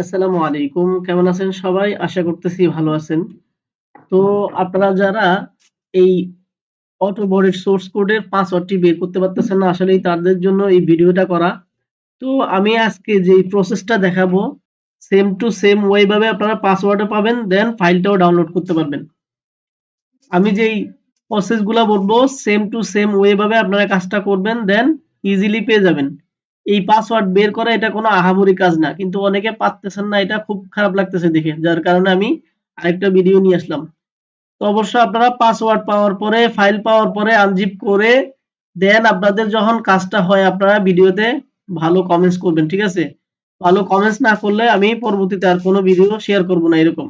আসসালামু আলাইকুম। কেমন আছেন সবাই? আশা করতেছি ভালো আছেন। তো আপনারা যারা এই অটো বডির সোর্স কোডের পাসওয়ার্ডটি বের করতে পারতেছেন না আসলে তাদের জন্য এই ভিডিওটা করা। তো আমি আজকে যে প্রসেসটা দেখাবো সেম টু সেম ওয়ে ভাবে আপনারা পাসওয়ার্ডও পাবেন দেন ফাইলটাও ডাউনলোড করতে পারবেন। আমি যেই প্রসেসগুলো বলব সেম টু সেম ওয়ে ভাবে আপনারা কাজটা করবেন দেন ইজিলি পেয়ে যাবেন। এই পাসওয়ার্ড বের করা এটা কোনো আহামরি কাজ না। কিন্তু অনেকে পারতেছেন না, এটা খুব খারাপ লাগতেছে দেখে, যার কারণে আমি আরেকটা ভিডিও নিয়ে আসলাম। তো অবশ্যই আপনারা পাসওয়ার্ড পাওয়ার পরে ফাইল পাওয়ার পরে আনজিপ করে দেন। আপনাদের যখন কাজটা হয়, আপনারা ভিডিওতে ভালো কমেন্টস করবেন, ঠিক আছে? ভালো কমেন্টস না করলে আমি পরবর্তীতে আর কোনো ভিডিও শেয়ার করব না এরকম।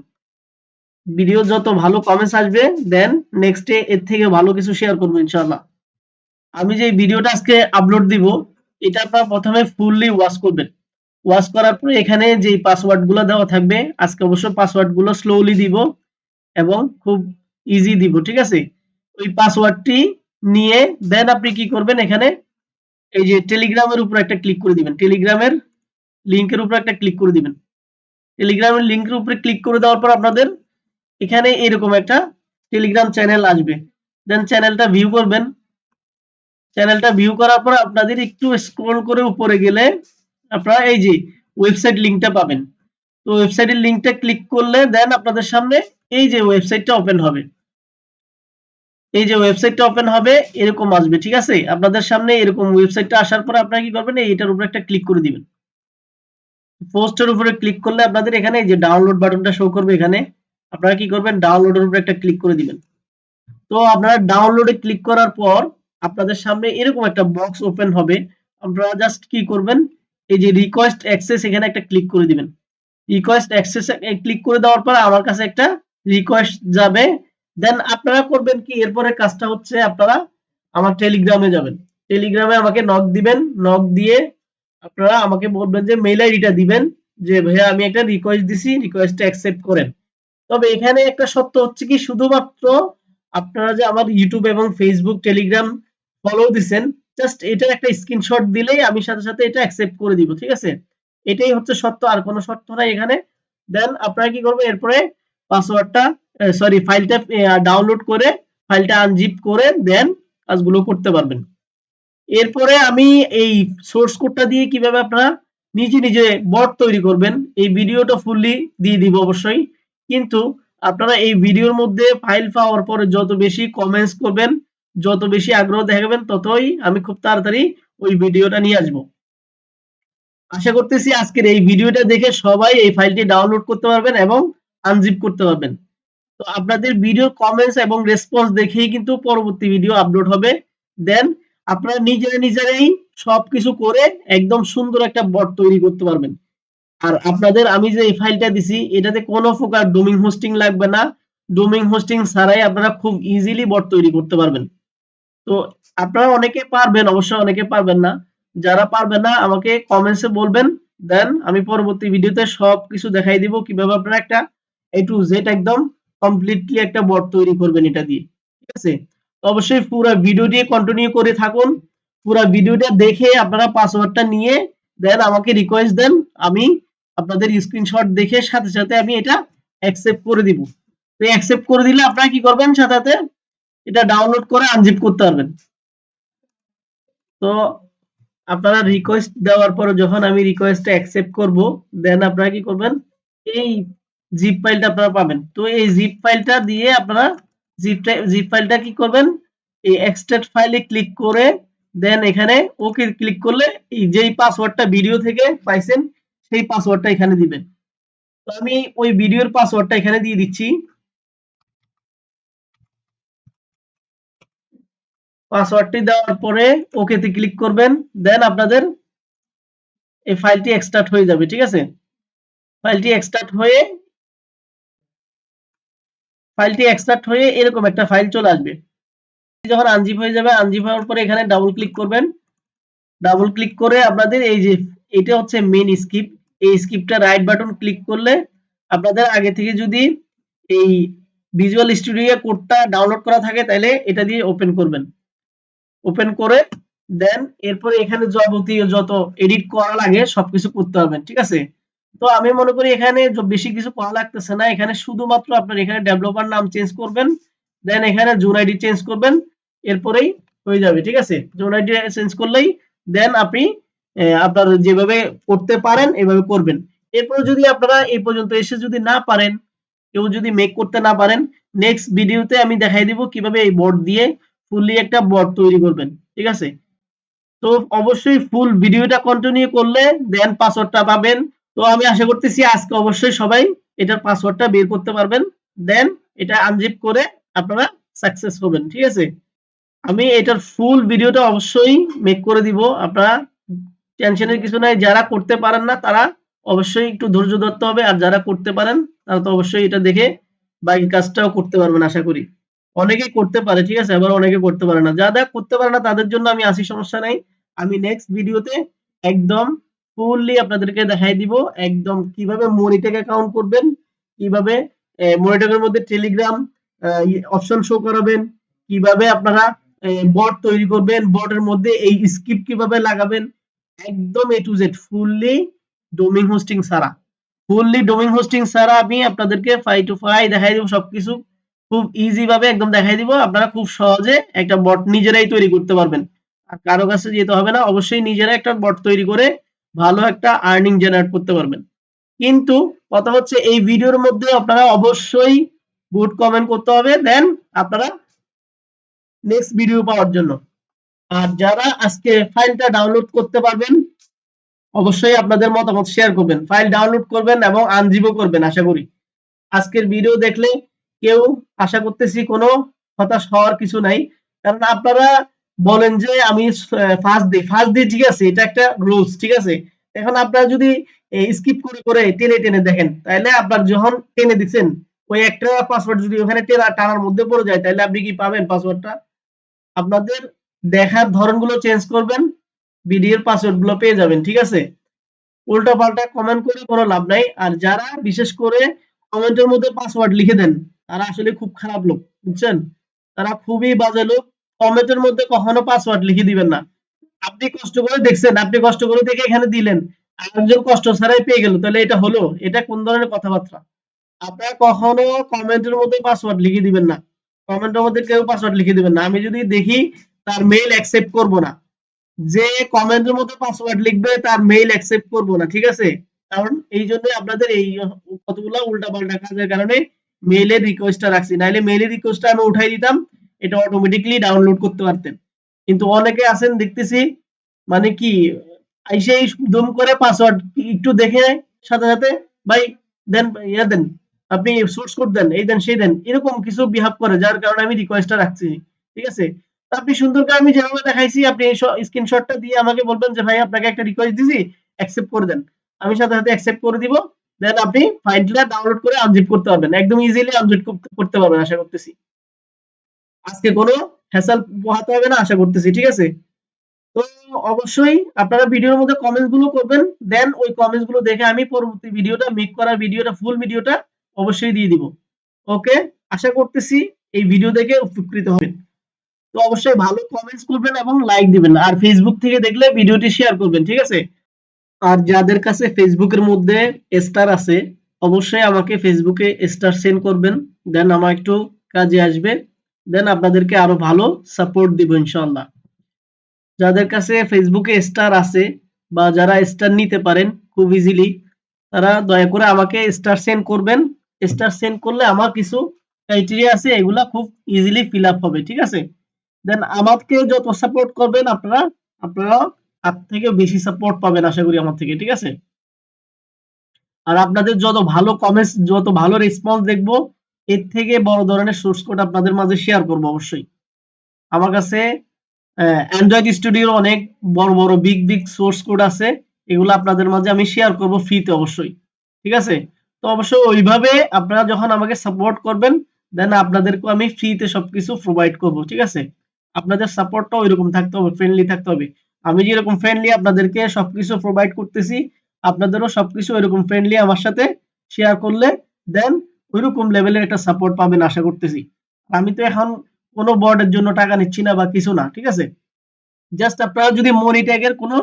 ভিডিও যত ভালো কমেন্টস আসবে দেন নেক্সটে এর থেকে ভালো কিছু শেয়ার করব ইনশাআল্লাহ। আমি যে ভিডিওটা আজকে আপলোড দিব এটা আপনারা প্রথমে ফুললি ওয়াশ করবেন। ওয়াশ করার পরে এখানে যে পাসওয়ার্ডগুলো দেওয়া থাকবে, আজকে অবশ্য পাসওয়ার্ডগুলো স্লোলি দিব এবং খুব ইজি দিব, ঠিক আছে? ওই পাসওয়ার্ডটি নিয়ে দেন আপনি কি করবেন এখানে, এই যে টেলিগ্রামের উপর একটা ক্লিক করে দিবেন। টেলিগ্রামের লিংকের উপর একটা ক্লিক করে দিবেন। টেলিগ্রামের লিংকের উপরে ক্লিক করে দেওয়ার পর আপনাদের এখানে এরকম একটা টেলিগ্রাম চ্যানেল আসবে। দেন চ্যানেলটা ভিউ করবেন। চ্যানেলটা ভিউ করার পর আপনাদের একটু স্ক্রল করে উপরে গেলে আপনারা এই যে ওয়েবসাইট লিংকটা পাবেন। তো ওয়েবসাইটের লিংকটা ক্লিক করলে দেন আপনাদের সামনে এই যে ওয়েবসাইটটা ওপেন হবে। এই যে ওয়েবসাইটটা ওপেন হবে, এরকম আসবে, ঠিক আছে? আপনাদের সামনে এরকম ওয়েবসাইটটা আসার পর আপনারা কি করবেন? এইটার উপরে একটা ক্লিক করে দিবেন। পোস্টের উপরে ক্লিক করলে আপনাদের এখানে এই যে ডাউনলোড বাটনটা শো করবে এখানে। আপনারা কি করবেন? ডাউনলোডের উপরে একটা ক্লিক করে দিবেন। তো আপনারা ডাউনলোডে ক্লিক করার পর আপনাদের সামনে এরকম একটা বক্স ওপেন হবে। আপনারা জাস্ট কি করবেন? এই যে রিকোয়েস্ট অ্যাক্সেস এখানে একটা ক্লিক করে দিবেন। রিকোয়েস্ট অ্যাক্সেস ক্লিক করে দেওয়ার পর আমার কাছে একটা রিকোয়েস্ট যাবে। দেন আপনারা করবেন কি? এরপরে কাজটা হচ্ছে আপনারা আমার টেলিগ্রামে যাবেন। টেলিগ্রামে আমাকে নক দিবেন। নক দিয়ে আপনারা আমাকে বলবেন যে মেইল আইডিটা দিবেন যে, ভাইয়া, আমি একটা রিকোয়েস্ট দিছি। রিকোয়েস্টটা অ্যাকসেপ্ট করেন। তবে এখানে একটা সত্য হচ্ছে কি? শুধুমাত্র আপনারা যে আমার ইউটিউব এবং ফেসবুক টেলিগ্রাম ফলো দিছেন জাস্ট এটার একটা স্ক্রিনশট দিলেই আমি সাথে সাথে এটা অ্যাকসেপ্ট করে দিব, ঠিক আছে? এটাই হচ্ছে সত্য, আর কোনো শর্ত নাই এখানে। দেন আপনারা কি করবেন? এরপরে পাসওয়ার্ডটা সরি ফাইলটা ডাউনলোড করে ফাইলটা আনজিপ করে দেন কাজগুলো করতে পারবেন। এরপরে আমি এই সোর্স কোডটা দিয়ে কীভাবে আপনারা নিজে নিজে বট তৈরি করবেন, এই ভিডিওটা ফুললি দিয়ে দিব অবশ্যই। কিন্তু আপনারা এই ভিডিওর মধ্যে ফাইল পাওয়ার পরে যত বেশি কমেন্টস করবেন যত বেশি আগ্রহ দেখাবেন ততই আমি খুব তাড়াতাড়ি ওই ভিডিওটা নিয়ে আসব। আশা করতেছি আজকের এই ভিডিওটা দেখে সবাই এই ফাইলটি ডাউনলোড করতে পারবেন এবং আনজিপ করতে পারবেন। তো আপনাদের ভিডিও কমেন্টস এবং রেসপন্স দেখেই কিন্তু পরবর্তী ভিডিও আপলোড হবে। দেন আপনারা নিজেরা নিজেরাই সবকিছু করে একদম সুন্দর একটা বট তৈরি করতে পারবেন। আর আপনাদের আমি যে এই ফাইলটা দিছি, এটাতে কোনো প্রকার ডোমিং হোস্টিং লাগবে না। ডোমিং হোস্টিং ছাড়াই আপনারা খুব ইজিলি বট তৈরি করতে পারবেন। তো আপনারা অনেকে পারবেন, অবশ্যই অনেকে পারবেন না। যারা পারবেন না, আমাকে কমেন্টসে বলবেন। দেন আমি পরবর্তী ভিডিওতে সব কিছু দেখাই দিব কীভাবে আপনারা একটা এ টু জেড একদম কমপ্লিটলি একটা বট তৈরি করবেন এটা দিয়ে। ঠিক আছে? অবশ্যই পুরো ভিডিওটি কন্টিনিউ করে থাকুন। পুরো ভিডিওটা দেখে আপনারা পাসওয়ার্ডটা নিয়ে দেন আমাকে রিকোয়েস্ট দেন। আমি আপনাদের স্ক্রিনশট দেখে সাথে সাথে আমি এটা অ্যাকসেপ্ট করে দিব। তো অ্যাকসেপ্ট করে দিলে আপনারা কি করবেন সাথে সাথে এটা ডাউনলোড করে আনজিপ করতে পারবেন। তো আপনারা রিকোয়েস্ট দেওয়ার পর যখন আমি রিকোয়েস্টটা অ্যাকসেপ্ট করব দেন আপনারা কি করবেন? এই জিপ ফাইলটা আপনারা পাবেন। তো এই জিপ ফাইলটা দিয়ে আপনারা জিপটা জিপ ফাইলটা কি করবেন? এই এক্সট্রাক্ট ফাইলে ক্লিক করে দেন এখানে ওকে ক্লিক করলে এই যেই পাসওয়ার্ডটা ভিডিও থেকে পাইছেন, সেই পাসওয়ার্ডটা এখানে দিবেন। তো আমি ওই ভিডিওর পাসওয়ার্ডটা এখানে দিয়ে দিচ্ছি। পাসওয়ার্ডটি দেওয়ার পরে ওকেতে ক্লিক করবেন, দেন আপনাদের এই ফাইলটি এক্সট্রাক্ট হয়ে যাবে, ঠিক আছে? ফাইলটি এক্সট্রাক্ট হয়ে, ফাইলটি এক্সট্রাক্ট হয়ে এরকম একটা ফাইল চলে আসবে। যখন আনজিপ হয়ে যাবে, আনজিপ হওয়ার পরে এখানে ডাবল ক্লিক করবেন। ডাবল ক্লিক করে আপনাদের এই যে, এটা হচ্ছে মেন স্কিপ এই স্কিপটা রাইট বাটন ক্লিক করলে আপনাদের আগে থেকে যদি এই ভিজুয়াল স্টুডিও কোডটা ডাউনলোড করা থাকে, তাহলে এটা দিয়ে ওপেন করবেন। ওপেন করে দেন এরপরে এখানে যাবতীয় যত এডিট করা লাগে সবকিছু করতে হবে, ঠিক আছে? তো আমি মনে করি এখানে বেশি কিছু করা লাগতেছে না, এখানে শুধুমাত্র আপনার এখানে ডেভেলপার নাম চেঞ্জ করবেন দেন এখানে জোন আইডি চেঞ্জ করবেন, এরপরেই হয়ে যাবে, ঠিক আছে? জোন আইডি চেঞ্জ করলেই দেন আপনি আপনার যেভাবে করতে পারেন এভাবে করবেন। এরপর যদি আপনারা এই পর্যন্ত এসে যদি না পারেন, কেউ যদি মেক করতে না পারেন নেক্সট ভিডিওতে আমি দেখাই দিব কীভাবে এই বোর্ড দিয়ে ফুললি একটা বোর্ড তৈরি করবেন, ঠিক আছে? তো অবশ্যই ফুল ভিডিওটা কন্টিনিউ করলে দেন পাসওয়ার্ডটা পাবেন। তো আমি আশা করতেছি আজকে অবশ্যই সবাই এটার পাসওয়ার্ডটা বের করতে পারবেন। দেন এটা আনজিপ করে আপনারা সাকসেস হবেন, ঠিক আছে? আমি এটার ফুল ভিডিওটা অবশ্যই মেক করে দিব। আপনারা টেনশনের কিছু নাই, যারা করতে পারেন না তারা অবশ্যই একটু ধৈর্য ধরতে হবে। আর যারা করতে পারেন তারা তো অবশ্যই এটা দেখে বাকি কাজটাও করতে পারবেন, আশা করি। অনেকেই করতে পারে, ঠিক আছে? আবার অনেকে করতে পারে না। যারা করতে পারে না, তাদের জন্য আমি আসি, সমস্যা নাই। আমি নেক্সট ভিডিওতে একদম ফুললি আপনাদেরকে দেখাই দিব একদম কীভাবে মনিটেক অ্যাকাউন্ট করবেন, কীভাবে মনিটেকের মধ্যে টেলিগ্রাম অপশন শো করাবেন, কীভাবে আপনারা বট তৈরি করবেন বটের মধ্যে এই স্ক্রিপ্ট কীভাবে লাগাবেন, একদম A to Z fully domain hosting ছাড়া। ফুললি ডোমিং হোস্টিং ছাড়া আমি আপনাদেরকে ফাই টু ফাই দেখাই দিব সবকিছু। খুব ইজি ভাবে একদম দেখাই দিব। আপনারা খুব সহজে একটা বট নিজেরাই তৈরি করতে পারবেন। আর কারও কাছে যেতে হবে না, অবশ্যই নিজেরা একটা বট তৈরি করে ভালো একটা আর্নিং জেনারেট করতে পারবেন। কিন্তু কথা হচ্ছে, এই ভিডিওর মধ্যে আপনারা অবশ্যই গুড কমেন্ট করতে হবে দেন আপনারা নেক্সট ভিডিও পাওয়ার জন্য। আর যারা আজকে ফাইলটা ডাউনলোড করতে পারবেন, অবশ্যই আপনাদের মতামত শেয়ার করবেন। ফাইল ডাউনলোড করবেন এবং আনজিবও করবেন, আশা করি। আজকের ভিডিও দেখলে কেউ আশা করতেছি কোনো হতাশ হওয়ার কিছু নাই। কারণ আপনারা বলেন যে আমি ফার্স্ট দিই ফার্স্ট দিই ঠিক আছে, এটা একটা রুলস ঠিক আছে? এখন আপনারা যদি স্কিপ করে করে টেনে টেনে দেখেন, তাহলে আপনার যখন টেনে দিচ্ছেন, ওই একটা পাসওয়ার্ড যদি ওখানে টেনা, টানার মধ্যে পড়ে যায়, তাহলে আপনি কি পাবেন পাসওয়ার্ডটা আপনাদের দেখার ধরনগুলো চেঞ্জ করবেন ভিডিওর পাসওয়ার্ডগুলো পেয়ে যাবেন, ঠিক আছে? উল্টা পাল্টা কমেন্ট করে কোনো লাভ নাই। আর যারা বিশেষ করে কমেন্টের মধ্যে পাসওয়ার্ড লিখে দেন তারা আসলে খুব খারাপ লোক, বুঝছেন? তারা খুবই বাজে লোক। কমেন্টের মধ্যে কখনো পাসওয়ার্ড লিখে দিবেন না। আপনি কষ্ট করে দেখছেন, আপনি কষ্ট করে দেখে এখানে দিলেন। আরেকজন কষ্ট ছাড়াই পেয়ে গেল। তাহলে এটা হলো, এটা কোন ধরনের কথাবার্তা? আপনারা কখনো কমেন্টের মধ্যে পাসওয়ার্ড লিখে দিবেন না। কমেন্টের মধ্যে কেউ পাসওয়ার্ড লিখে দিবেন না। আমি যদি দেখি, তার মেইল অ্যাকসেপ্ট করব না। যে কমেন্টের মধ্যে পাসওয়ার্ড লিখবে, তার মেইল অ্যাকসেপ্ট করব না, ঠিক আছে? কারণ এই জন্য আপনাদের এই কতগুলো উল্টা পাল্টা কাজের কারণে মেইলের রিকোয়েস্টটা রাখছি। নাহলে মেইলের রিকোয়েস্টটা আমি উঠাই দিতাম, এটা অটোমেটিকলি ডাউনলোড করতে পারতেন। কিন্তু অনেকে আছেন, দেখতেছি মানে কি আইসেই দুম করে পাসওয়ার্ড একটু দেখে সাথে সাথে, ভাই, দেন, ইয়া দেন, আপনি সোর্স কোড দেন, এই দেন, সেই দেন, এরকম কিছু বিহেভ করে, যার কারণে আমি রিকোয়েস্টটা রাখছি। ঠিক আছে? আপনি সুন্দর করে আমি যেভাবে দেখাইছি, আপনি স্ক্রিনশটটা দিয়ে আমাকে বলবেন যে, ভাই, আপনাকে একটা রিকোয়েস্ট দিছি অ্যাকসেপ্ট করে দেন। আমি সাথে সাথে অ্যাকসেপ্ট করে দিব। দেন আপনি ফাইলটা ডাউনলোড করে আনজিপ করতে পারবেন। একদম ইজিলি আনজিপ করতে পারবেন, আশা করতেছি। আজকে কোনো হ্যাসেল পোহাতে হবে না, আশা করতেছি, ঠিক আছে? তো অবশ্যই আপনারা ভিডিওর মধ্যে কমেন্টসগুলো করবেন দেন ওই কমেন্টসগুলো দেখে আমি পরবর্তী ভিডিওটা মেক করার ভিডিওটা ফুল ভিডিওটা অবশ্যই দিয়ে দিব। ওকে আশা করতেছি এই ভিডিও দেখে উপকৃত হবেন। তো অবশ্যই ভালো কমেন্টস করবেন এবং লাইক দিবেন। আর ফেসবুক থেকে দেখলে ভিডিওটি শেয়ার করবেন, ঠিক আছে? আর যাদের কাছে ফেসবুকের মধ্যে স্টার আছে, অবশ্যই আমাকে ফেসবুকে স্টার সেন্ড করবেন। দেন আমার একটু কাজে আসবে। দেন আপনাদেরকে আরও ভালো সাপোর্ট দিব ইনশাআল্লাহ। যাদের কাছে ফেসবুকে স্টার আছে বা যারা স্টার নিতে পারেন খুব ইজিলি তারা দয়া করে আমাকে স্টার সেন্ড করবেন। স্টার সেন্ড করলে আমার কিছু ক্রাইটেরিয়া আছে, এগুলা খুব ইজিলি ফিল আপ হবে, ঠিক আছে? দেন আমাকে যত সাপোর্ট করবেন আপনারা আপনারা তার থেকে বেশি সাপোর্ট পাবেন আশা করি আমার থেকে, ঠিক আছে? আর আপনাদের যত ভালো কমেন্টস যত ভালো রেসপন্স দেখব, এর থেকে বড় ধরনের সোর্স কোড আপনাদের মাঝে শেয়ার করব অবশ্যই। আমার কাছে অ্যান্ড্রয়েড স্টুডিওর অনেক বড় বড় বিগ বিগ সোর্স কোড আছে, এগুলো আপনাদের মাঝে আমি শেয়ার করব ফ্রিতে অবশ্যই, ঠিক আছে? তো অবশ্যই ওইভাবে আপনারা যখন আমাকে সাপোর্ট করবেন দেন আপনাদেরকে আমি ফ্রিতে সবকিছু প্রোভাইড করব, ঠিক আছে? আপনাদের সাপোর্টটা ওইরকম থাকতে হবে ফ্রেন্ডলি থাকতে হবে। আমি যেরকম ফ্রেন্ডলি আপনাদেরকে সবকিছু প্রোভাইড করতেছি, আপনাদেরও সবকিছু ওইরকম ফ্রেন্ডলি আমার সাথে শেয়ার করলে দেন ওইরকম লেভেলের একটা সাপোর্ট পাবেন আশা করতেছি। আমি তো এখন কোনো বোর্ডের জন্য টাকা নিচ্ছি না বা কিছু না, ঠিক আছে? জাস্ট আপনারা যদি মনি ট্যাগের কোনো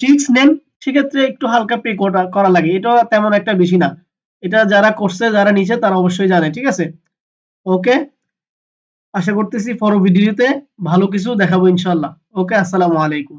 ট্রিক্স নেন, সেক্ষেত্রে একটু হালকা পে করা করা লাগে। এটা তেমন একটা বেশি না। এটা যারা করছে, যারা নিচে তারা অবশ্যই জানে, ঠিক আছে? ওকে আশা করতেছি পরবর্তী ভিডিওতে ভালো কিছু দেখাবো ইনশাল্লাহ ওকে আসসালামু আলাইকুম।